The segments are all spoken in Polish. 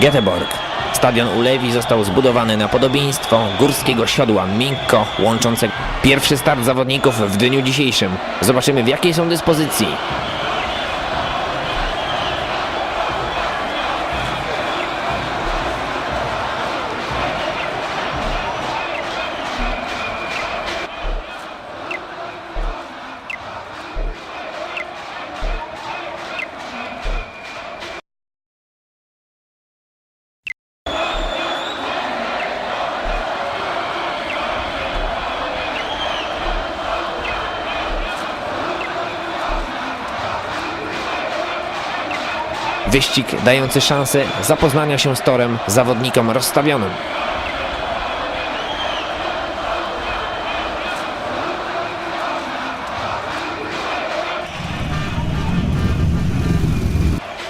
Göteborg. Stadion Ulewi został zbudowany na podobieństwo górskiego siodła Minkko łączące pierwszy start zawodników w dniu dzisiejszym. Zobaczymy w jakiej są dyspozycji. Wyścig dający szansę zapoznania się z torem zawodnikom rozstawionym.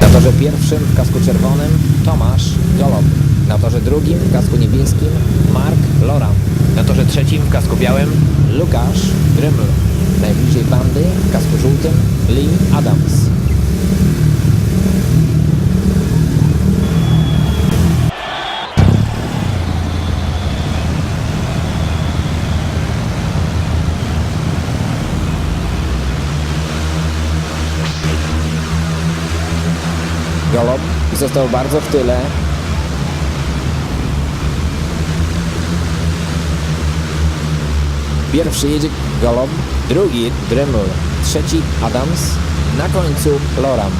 Na torze pierwszym w kasku czerwonym Tomasz Golob. Na torze drugim w kasku niebieskim Mark Loran. Na torze trzecim w kasku białym Lukasz Gryml. Najbliżej bandy w kasku żółtym Lee Adams. Został bardzo w tyle. Pierwszy jedzie Golob, drugi Dremel, trzeci Adams, na końcu Loram.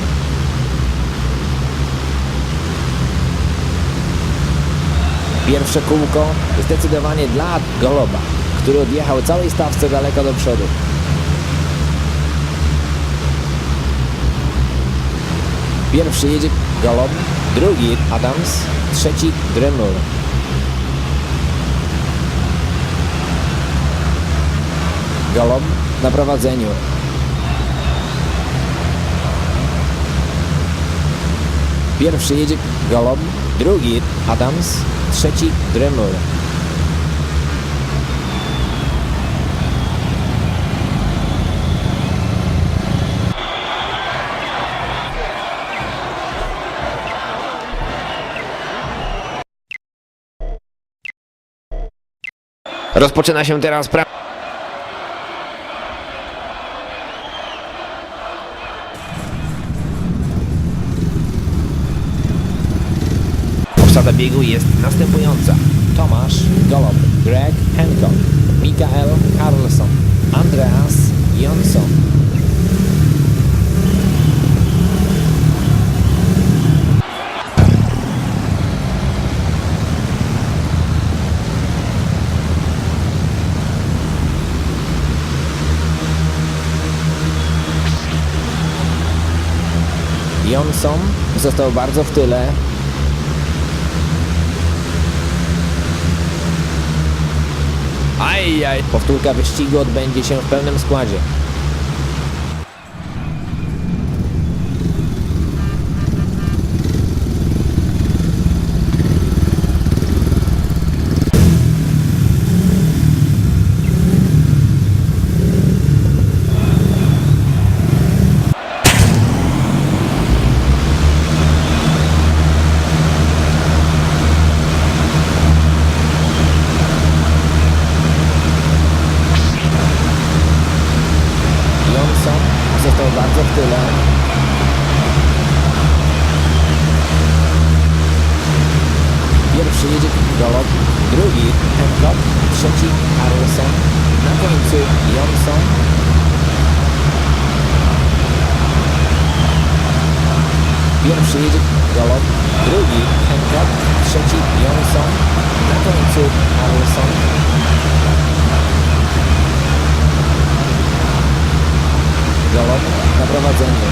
Pierwsze kółko zdecydowanie dla Goloba, który odjechał całej stawce daleko do przodu. Pierwszy jedzie Golob, drugi Adams, trzeci Dremel. Golob na prowadzeniu. Pierwszy jedzie Golob, drugi Adams, trzeci Dremel. Rozpoczyna się teraz pra... Obsada biegu jest następująca. Tomasz Golob, Greg Hancock, Mikael Carlson, Andreas Jonsson. Jonsson został bardzo w tyle. Ajaj. Powtórka wyścigu odbędzie się w pełnym składzie. Johnson został bardzo w tyle. Pierwszy jedzie Golob, drugi Hancock, trzeci Carlson, na końcu Johnson. Pierwszy jedzie Golob, drugi Hancock, trzeci Johnson, na końcu Carlson. Golob na prowadzeniu.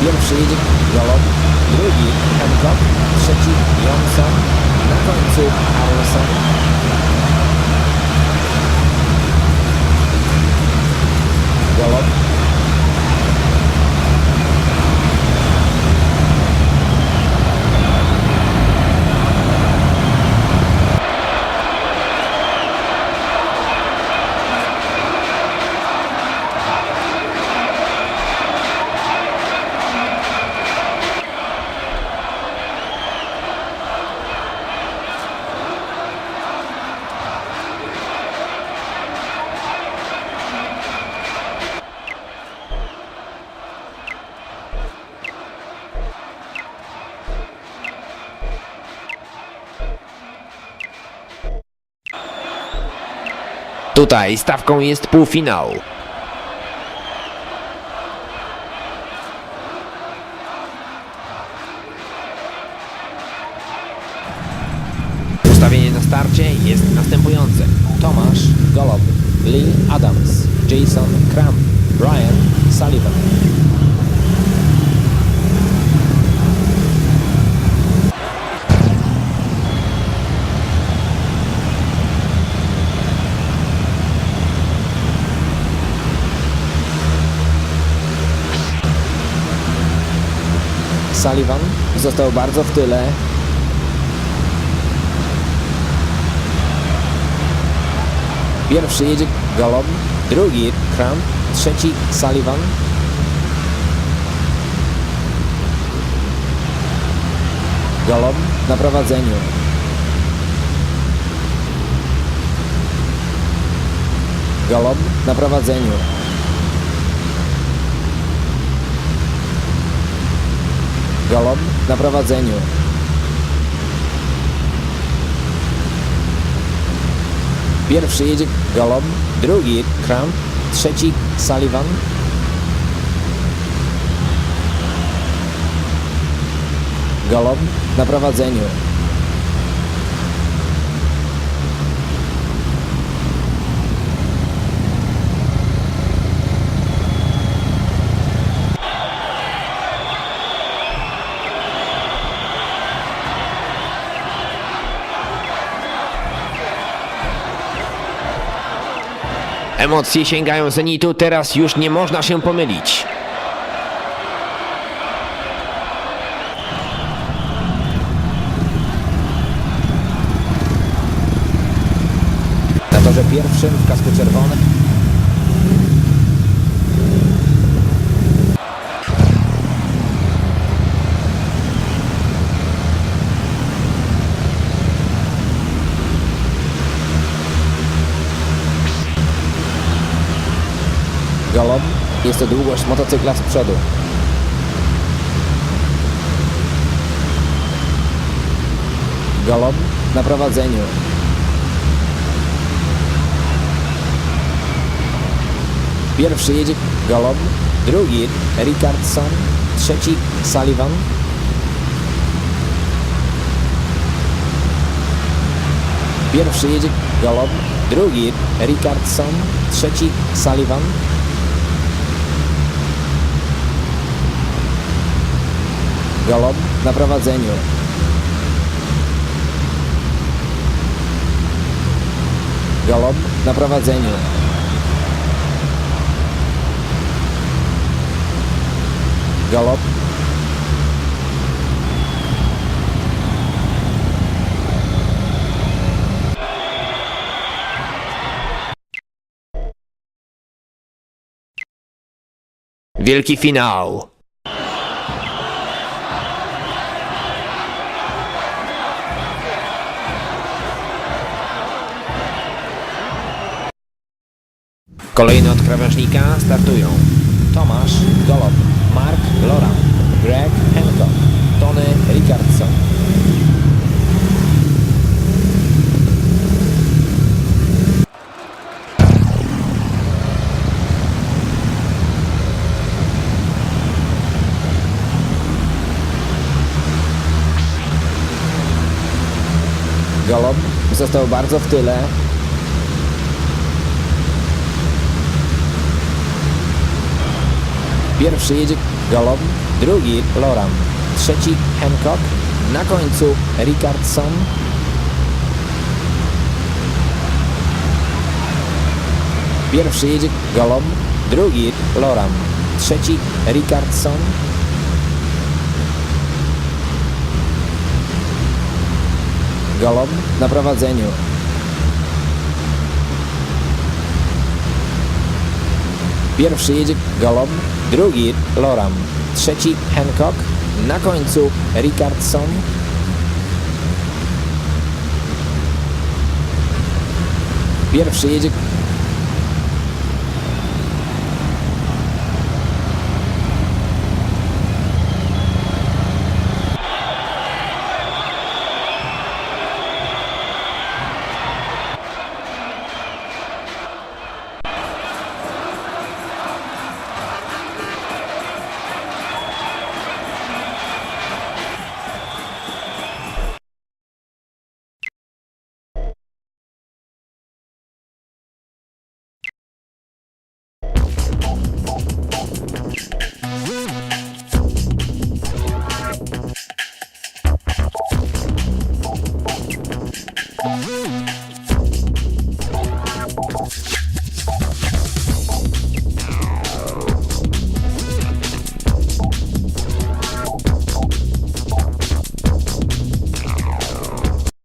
Pierwszy jedzie Golob, drugi Hancock, trzeci Tutaj stawką jest półfinał. Ustawienie na starcie jest następujące. Tomasz Golob, Lee Adams, Jason Kramp, Brian Sullivan. Sullivan został bardzo w tyle. Pierwszy jedzie Golob, drugi Kramp, trzeci Sullivan. Golob na prowadzeniu. Golob na prowadzeniu. Golob na prowadzeniu. Pierwszy jedzie Golob, drugi Kramp, trzeci Sullivan. Golob na prowadzeniu. Emocje sięgają zenitu, teraz już nie można się pomylić. Na torze pierwszym w kasku czerwonym jest to długość motocykla z przodu. Golob na prowadzeniu. Pierwszy jedzie Golob, drugi Rickardson, trzeci Sullivan. Pierwszy jedzie Golob, drugi Rickardson, trzeci Sullivan. Golob na prowadzeniu. Golob na prowadzeniu. Galob. Wielki finał. Kolejne od krawężnika startują Tomasz Golob, Mark Loran, Greg Hancock, Tony Rickardson. Golob został bardzo w tyle, Pierwszy jedzie Golob, drugi Loram, trzeci Hancock, na końcu Rickardson. Pierwszy jedzie Golob, drugi Loram, trzeci Rickardson. Golob na prowadzeniu. Pierwszy jedzie Golob, drugi Loram, trzeci Hancock, na końcu Rickardson. Pierwszy jedzie